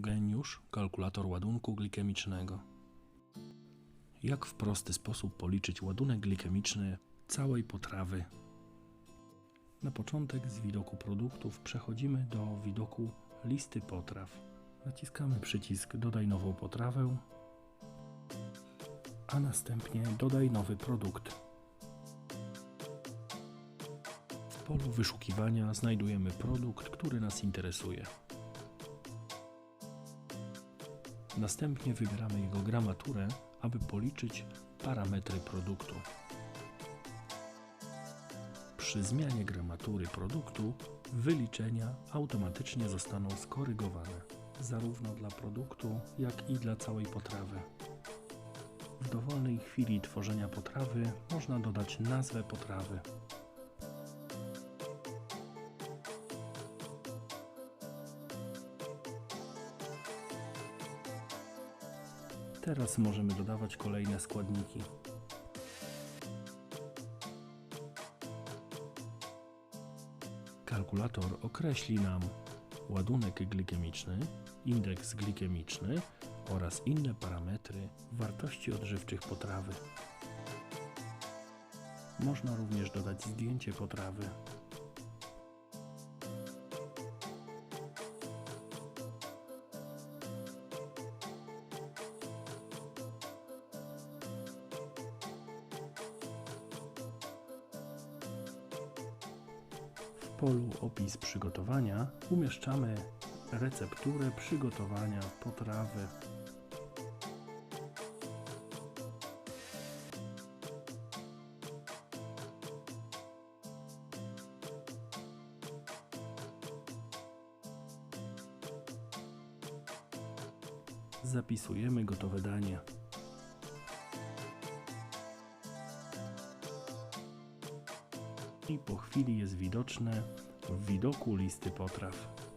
Geniusz, kalkulator ładunku glikemicznego. Jak w prosty sposób policzyć ładunek glikemiczny całej potrawy? Na początek z widoku produktów przechodzimy do widoku listy potraw. Naciskamy przycisk Dodaj nową potrawę, a następnie Dodaj nowy produkt. W polu wyszukiwania znajdujemy produkt, który nas interesuje. Następnie wybieramy jego gramaturę, aby policzyć parametry produktu. Przy zmianie gramatury produktu wyliczenia automatycznie zostaną skorygowane, zarówno dla produktu, jak i dla całej potrawy. W dowolnej chwili tworzenia potrawy można dodać nazwę potrawy. Teraz możemy dodawać kolejne składniki. Kalkulator określi nam ładunek glikemiczny, indeks glikemiczny oraz inne parametry wartości odżywczych potrawy. Można również dodać zdjęcie potrawy. Polu opis przygotowania umieszczamy recepturę przygotowania potrawy. Zapisujemy gotowe danie. I po chwili jest widoczne w widoku listy potraw.